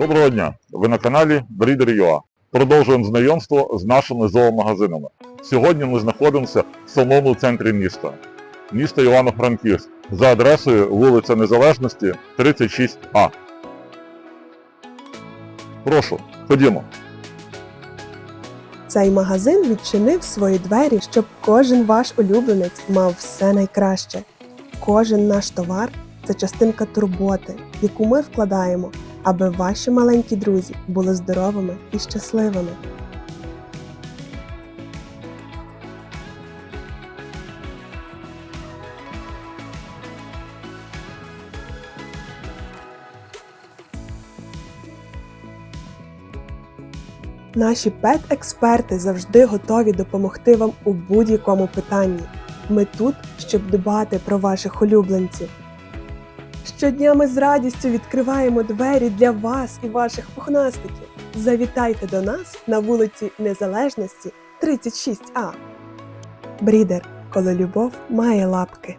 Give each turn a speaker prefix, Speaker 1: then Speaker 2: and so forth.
Speaker 1: Доброго дня! Ви на каналі Breeder.ua. Продовжуємо знайомство з нашими зоомагазинами. Сьогодні ми знаходимося в самому центрі міста. Місто Івано-Франківськ за адресою вулиця Незалежності 36А. Прошу, ходімо.
Speaker 2: Цей магазин відчинив свої двері, щоб кожен ваш улюбленець мав все найкраще. Кожен наш товар це частинка турботи, яку ми вкладаємо, аби ваші маленькі друзі були здоровими і щасливими. Наші пет-експерти завжди готові допомогти вам у будь-якому питанні. Ми тут, щоб дбати про ваших улюбленців. Щодня ми з радістю відкриваємо двері для вас і ваших пухнастиків. Завітайте до нас на вулиці Незалежності 36А. Брідер, коли любов має лапки.